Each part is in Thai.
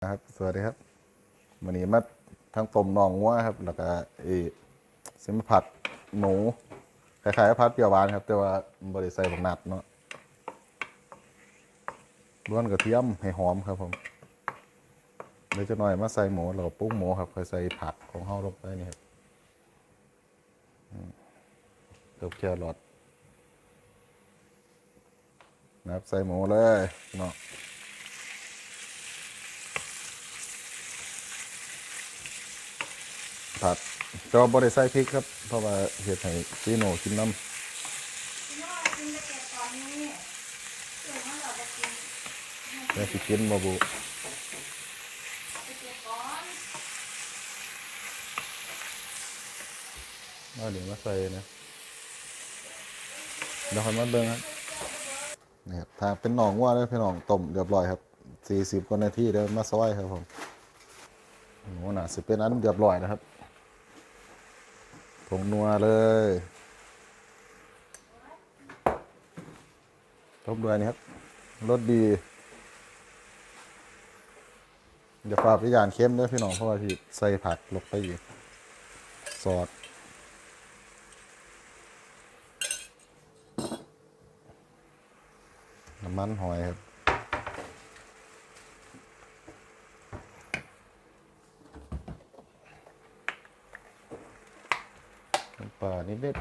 นะครับสวัสดีครับวันนี้มาทั้งต้มน่องงัวครับ แล้วก็เอซิมผัดหมูคล้ายๆผัดเปรี้ยวหวานครับ แต่ว่าบริใส่บักนัดเนาะล้วนกระเทียมให้หอมครับผมเดี๋ยวจะหน่อยมาใส่หมูแล้วก็ปรุงหมูครับค่อยใส่ผักของเฮาลงไปนี่ครับเติมแครอทนะครับใส่หมูเลยเนาะ ผัดแต่ว่าบริใส่พริกครับ เพราะว่าเห็ดให้ซีโนกินน้ำแล้วสิกินบ่บุไปเก็บก่อนเอาเดี๋ยวมาใส่นะเดี๋ยวค่อยมาเบิ่งครับนี่ครับถ้าเป็นหนองว่าเลยพี่น้องต้มเรียบร้อยครับสี่สิบกว่านาทีเดี๋ยวมาซอยครับผมหมูน่ะสิเป็นอันเรียบร้อยนะครับ ผงนัวเลยทบด้วยนี่ครับรสดีเดี๋ยวฝากพิจารณ์เข้มด้วยพี่น้องเพราะว่าที่ใส่ผักลงไปอีกซอสน้ำมันหอยครับ น้ำปลานิดนิด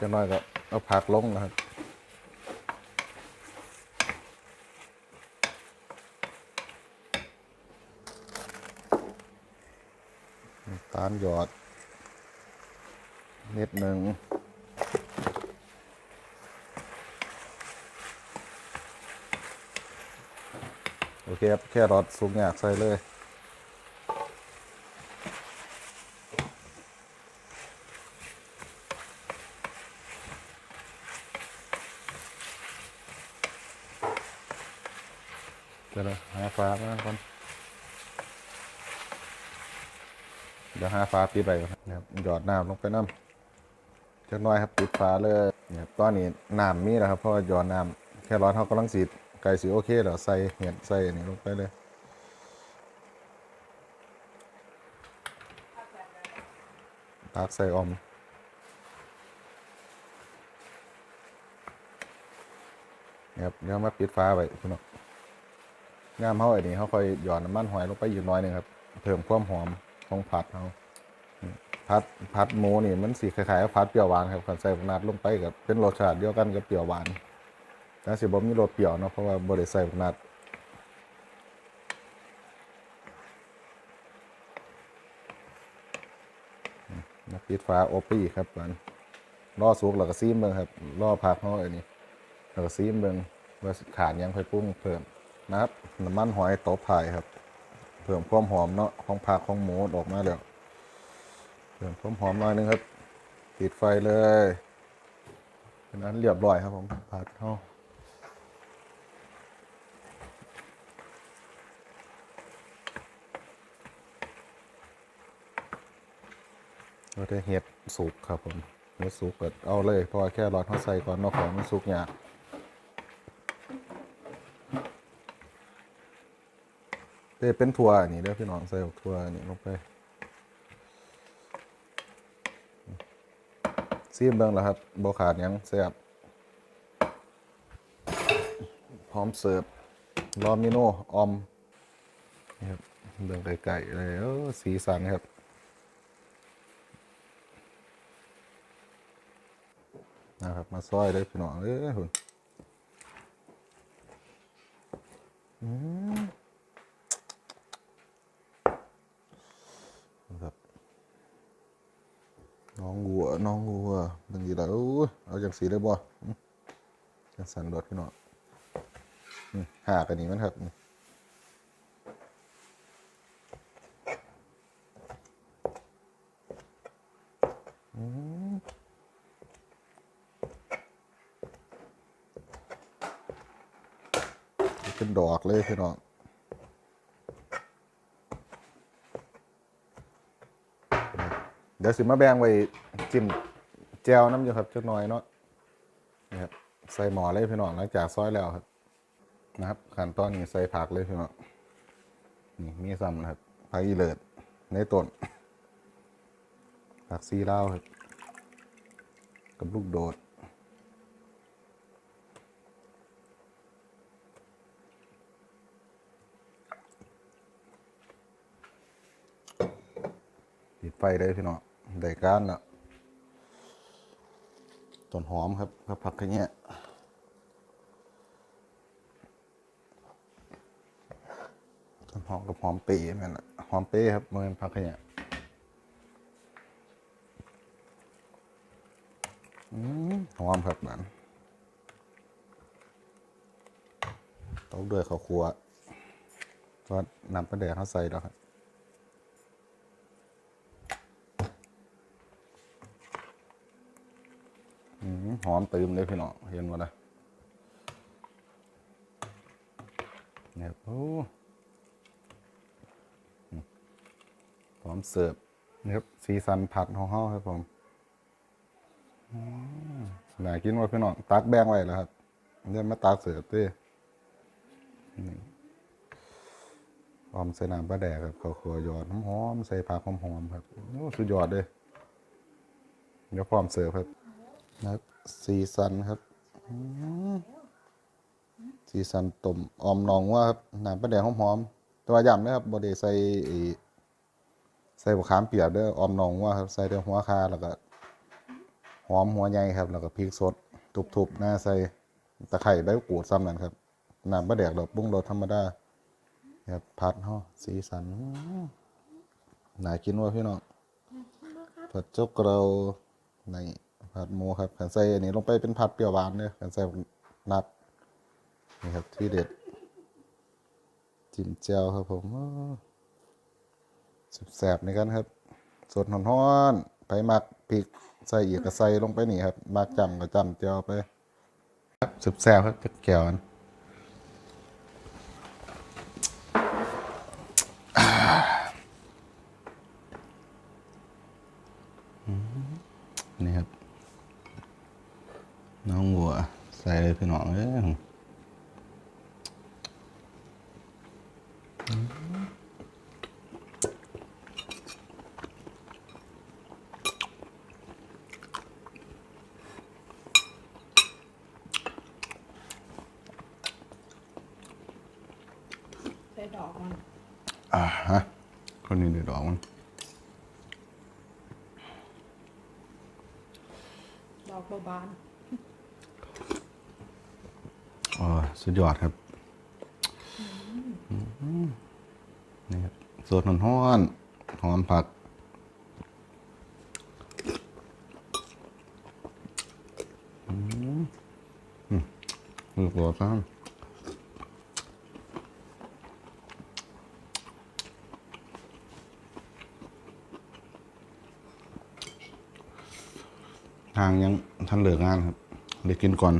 จะน้อยก็เอาผักลงนะครับ ตาลหยอดนิดหนึ่ง โอเคบแค่รอดสุกอยากใส่เลยเดี๋ยวหาฟ้ามาก่อนเดี๋ยวหาฟ้าปิดไปก่อนนะครับหยอดน้ำลงไปน้ำจักน้อยครับปิดฟ้าเลยเนี่ยตอนนี้น้ำมีแล้วครับเพราะหยอดน้ำแค่ร้อนเขากำลังสี ไก่สีโอเคแล้วใส่เห็ดใส่อันนี้ลงไปเลยตักใส่อมเนี่ยครับเดี๋ยวมาปิดฟ้าไว้พี่น้องงามเขาไอ้นี่เขาค่อยหย่อดน้ำมันหอยลงไปอีกหน้อยหนึงครับ เพิ่มความหอมของผัดเขาพัดพัดหมูนี่มันสีคล้ายๆกับพัดเปรี้ยวหวานครับขันใส่บักนัดลงไปกับเป็นรสชาติเดียวกันกับเปรี้ยวหวาน แต่สิบ่มีรสเปรี้ยวเนาะเพราะว่าบ่ได้ใส่บักนัดปิดฝาอบไปอีกครับมันรอสุกแล้วก็ซีมเบิ่งครับรอพักเฮาไอ้นี่แล้วก็ซีมเบิ่งว่าขาดยังค่อยปรุงเพิ่มนะครับน้ำมันหอยตบถ่ายครับ เพิ่มความหอมเนาะของผักของหมูออกมาแล้วเพิ่มความหอมหน่อยนึงครับ ติดไฟเลยเป็นอันเรียบร้อยครับผมผัดเข้า เราได้เห็ดสุกครับผมเห็ดสุกเปิดเอาเลย เพราะแค่รอดเขาใส่ก่อนเนอกของมันสุกยากเด้เป็นถั่วนี่เด้อพี่น้องใส่ถั่วนี่ลงไปซีมเบิ่งแล้วครับบขาดยังแซ่บพร้อมเสิร์ฟรอมิโนออมนี่ครับเบิ่งไก่ๆเลยเออสีสันครับ นะครับ มาซอยเลยพี่น้องเอ้ยหุ่นอืมครับน้องวัวน้องวัวบางทีเราเอาจากสีได้บ่จังสันรถพี่น้องนี่หากันนี่มันครับนี่อืมเป็น ดอกเลยพี่น้องเดี๋ยวสิมาแบ่งไว้จิ้มแจวน้ำอยู่ครับจักหน่อยเนาะครับใส่หมอเลยพี่น้องหลังจากซอยแล้วครับ นะครับขั้นตอนนี้ใส่ผักเลยพี่น้องนี่มีซ้ำนะครับผักอีเลิศในต้นผักซีลาครับกับลูกโดด ปิดไฟได้พี่น้องได้การล้วต้นหอมครับกับผักกระเนี้ยต้นหอมกับหอมเปีนั่นแหละหอมเป้ครับเมันผักกระเนี้ยอืมหอมครับมันต้องด้วยข้าวคั่วก็นำปลาแดกเขาใส่แล้วครับ อืม หอมเตื่มเลยพี่น้องเห็นว่านะเนี่ยโอ้อืมพร้อมเสิร์ฟนะครับสีสันผัดของเฮาครับผมอืมน่ากินว่าพี่น้องตักแบ่งไว้แล้วครับเดี๋ยวมาตักเสิร์ฟด้วยนี่ออมใส่น้ำปลาแดกครับข้าวคั่วยอดหอมใส่ผักหอมๆครับโอ้สุดยอดเลยเดี๋ยวพร้อมเสิร์ฟครับ นะครับสีสันครับอืมสีสันต้มออมหนองว่าครับน้ำปลาแดงหอมๆแตัวาย้ำนะครับบไดใส่ไอ้ใส่บะขามเปียกเด้อออมหนองว่าครับใส่แต่หัวคาแล้วก็หอมหัวใหญ่ครับ แล้วก็พริกสดทุบๆหน้าใส่ตะไคร้ใบมะกรูดซ้ำนั่นครับน้ำปลาแดกดอกบุ้งรสธรรมดาครับผัดห่อสีสันอื้อน่ากินว่าพี่น้องผัดเจ้ากระใน ผัดหมูครับขันใส่อันนี้ลงไปเป็นผัดเปรี้ยวหวานเนี่ยขันใส่นัดนี่ครับที่เด็ดจิ้มแจ่วครับผมสุดแสบในกันครับสดหอนๆไปหมักพริกใส่อีกก็ใส่ลงไปนี่ครับมักจำก็จำแจ่วไปครับสุดแสบครับจะแก้วนะครับ น้องวัว ใส่เลยพี่น้องเอ้ย ใส่ดอกมันอ่าฮะคนนี้เดือดร้อนมันดอกบานอ๋อสุดยอดครับอืมนี่ครับสดหอนๆหอมผัก อืมอืมลูกหัว ทางยังท่านเหลืองานครับได้กินก่อน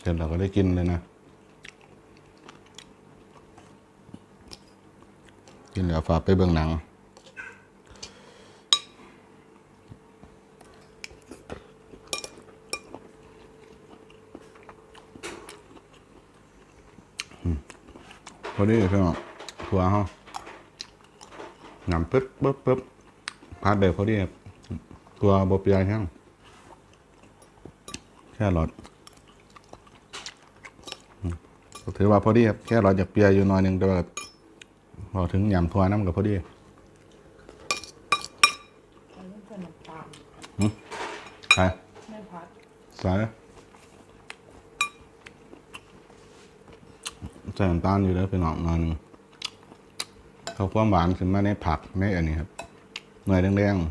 เสร็จเราก็ได้กินเลยนะ กินแล้วฝากไปเบื้องหนังอืมพอดีพี่น้องทัวเขานำปึ๊บปึ๊บปึ๊บพาดเดียวพอดีครับตัวบเปียแห้ง แค่หลอดถือว่าพอดีครับแค่หลอดจากเปียอยู่หน่อยหนึ่งแต่ว่าพอถึงยำทัวน้ำกับพอดีๆอันนี้เป็นน้ำตาลใช่ไม่พัดใส่ใส่น้ำตาลอยู่แล้วเป็นหน่อยหน่อยหนึงเขาความหวานขึ้นมาในผักในอันนี้ครับหน่อยแดงๆ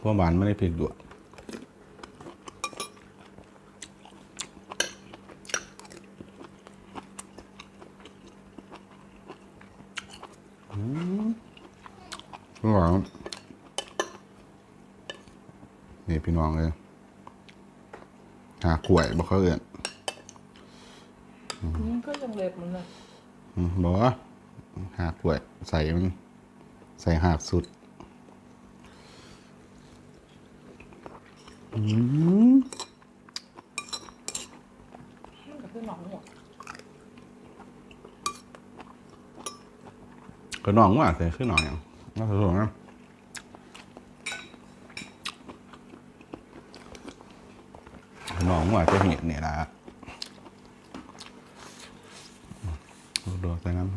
ความหวานไม่ได้พริกด้วย ข้างหลังนี่พี่น้องเลยหาขวยบอกเขาเอื่นมันก็ยังเล็บมันเลยบอกว่าหาขวยใส่มันใส่หากสุดอืมมก็คือหนองหมด ก็น้องว่าแต่คือน้องอย่างน่าสะสมนะน้องว่าจะเห็นเนี่ยละดูใส่น้ำ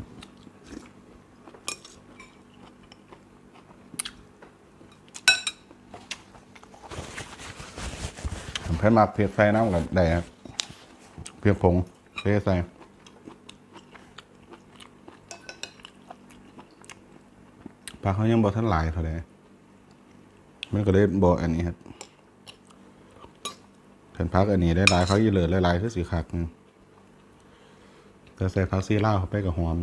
ผมแค่มาเพียกใส่น้ำกับได้ครับเพียกผงเทใส่ พักเขายังบอกท่านหลายเท่าไหร่มันก็ได้บอกอันนี้ครับแผ่นพักอันนี้ได้หลายเขาอีเหลือหลายๆคือสีขักแต่ใส่พักซีล่าเข้าไปกับหอม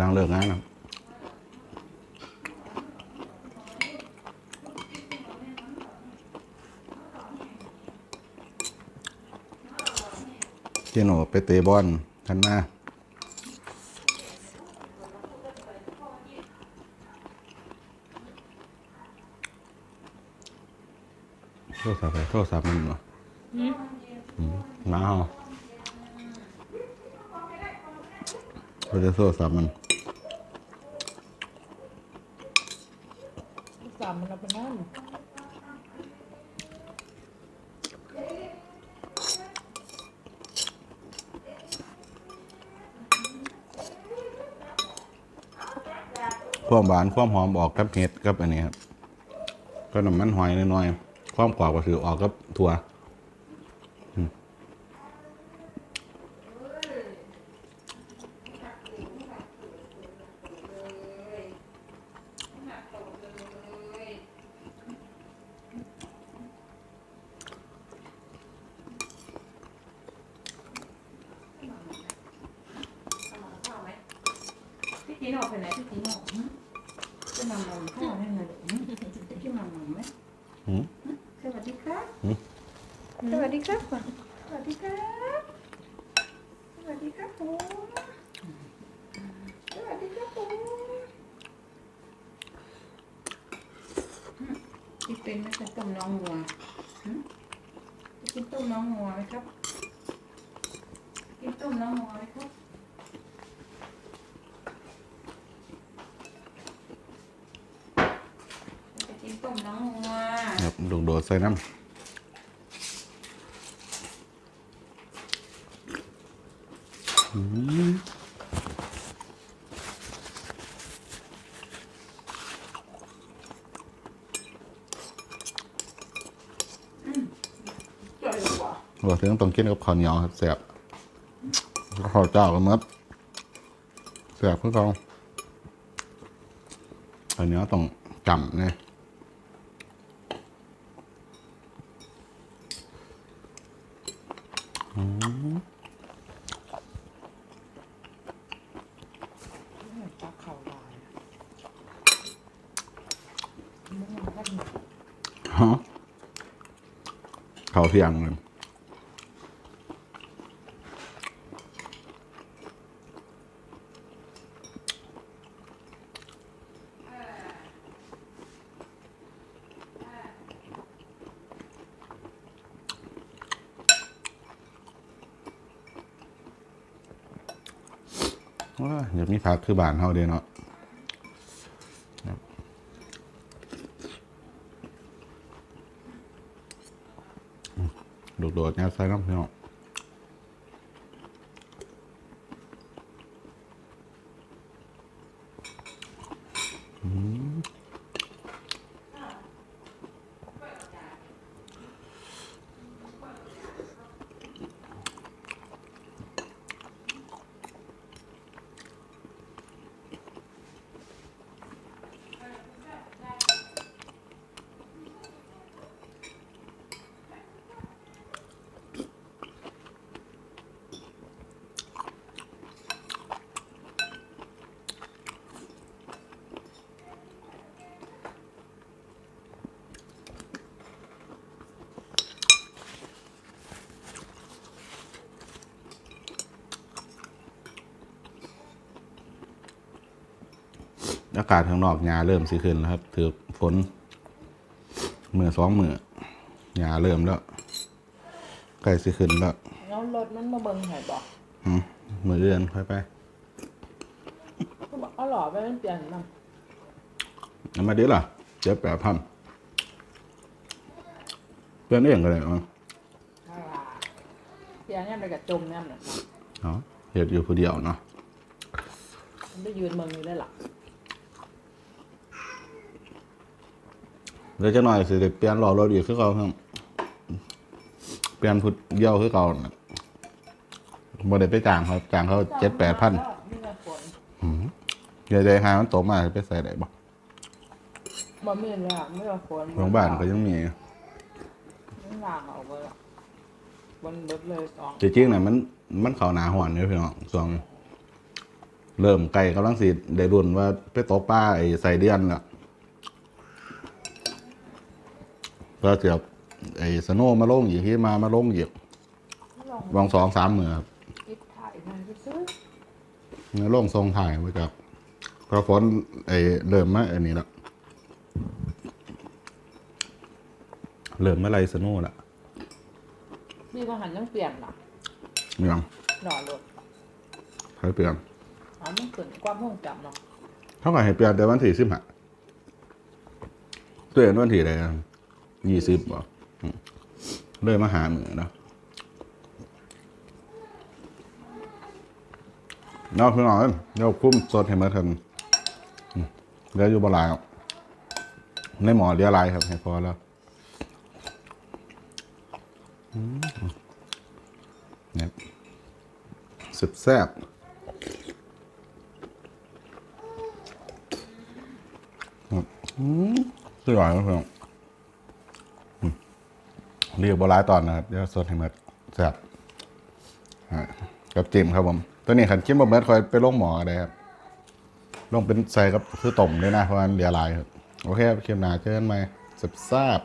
ล้างเลิกงานแล้วเจโนไปเตะบอลทันมาโทรศัพท์ไปโทรศัพท์มันวะอืมมาเหรอเขาจะโทรศัพท์มัน สา มันเอาไปนั่นความหวานความหอมออกกับเห็ดกับอันนี้ครับก็น้ำมันหอยน้อยๆความกรอบก็คือออกกับถั่วอืม พี่จีนออกไปไหนพี่จีนออกจะนำนมข้าวให้เงินพี่นำนมไหม อืม สวัสดีครับ หืม สวัส ดีครับก่อนสวัสดีครับสวัสดีครับผมสวัสดีครับผมพี่เป็นนักต้มน้องงัวหืมกินต้มน้องงัวไหมครับกินต้มน้องงัวไหมครับจะกินต้มน้องงัวครับลูกโดดใส่น้ำ อืมใหญ่กว่าถึงต้องกินกับข้าวเหนียวครับแซ่บข้าวเจ้าก็มัดแซ่บเพื่อเขาข้าวเหนียวต้องจำเนี่ย ปลาเข่าลายมันก็ดี ฮะขาเที่ยงเลยว้าอย่ามีพักคือบานเฮาเด้เนาะครับอืมดู โดดๆเนี่ยใส่น้ำพี่น้องากาศข้างนอกหญ้าเริ่มสิขึ้นแล้วครับ ถือฝนมือสองมือหญ้าเริ่มแล้วใกล้สิขึ้นแล้วแล้วรถมันมาเบิ่งให้บอกอืมมือเดือนค่อยไปก็บอกเอาหล่อไปมันเปลี่ยนมันเอามาดิล่ะเจ็บแปดพันเพื่อนเองก็เลยมั้งเอาล่ะเปลี่ยนเนี่ยไปกับจมเนี่ยมันอ๋อเหตุอยู่ผู้เดียวเนาะมันไปยืนเมืองอยู่ได้หรอ เดี๋ยวจะหน่อยสิได้เปลี่ยนล้อรถอีกคือเก่าครับเปลี่ยนพุดเดียวคือเก่าน่ะบ่ได้ไปจ้างเขาจ้างเขาเจ็ดแปดพันมีแต่ฝนเดี๋ยวใจหามันตกมาไปใส่ได้บ่บ่มีเลยอะไม่แต่ฝนโรงพยาบาลก็ยังมีมันล่างออกไปละบนเบิดเลยสองจริงๆน่ะมันมันเข้าหนาหอนอยู่พี่น้องช่วงนี้เริ่มไกลกำลังสิได้รุ่นว่าไปตกปลาไอ้ใส่เดือนละ ก็เกือบไอ้สโนว์มาลงอีกที่มามาลงอีกลองวางสองสามมือครับคิดถ่ายมันไปซื้อเนื้อลงทรงถ่ายมาจากพอฝนไอ้เริ่มมาอันนี้ละเริ่มเมื่อไรสโนว์ละมีทหารยังเปลี่ยนล่ะเมืองหล่อรถใครเปลี่ยนอ๋อมันเกิดความห้องจำเนาะเท่ากับให้เปลี่ยนแต่วันที่สิบห้าตัวเองวันที่อะไร ยี่สิบบ่อืมเลยมาหามือเนาะเนาะพี่น้องเอ้ยเดี๋ยวคุ้มสดให้มาทันอืมเดี๋ยวอยู่บลายในหมอเรียลายครับ ให้พอแล้วเนี่ยสุดแซ่บสวยมากครับอืม เรียกบร้ายตอนนะครับเดี๋ยวสดให้หมดแซ่บกับจิ้มครับผม ตัวนี้ขันจิ้มบะเบิดคอยไปลงหมออะได้ครับลงเป็นใส่กับคือต้มด้วยนะเพราะว่ามันเหลือลายครับ โอเคครับเคียมหนาเจอกันใหม่สับซาบ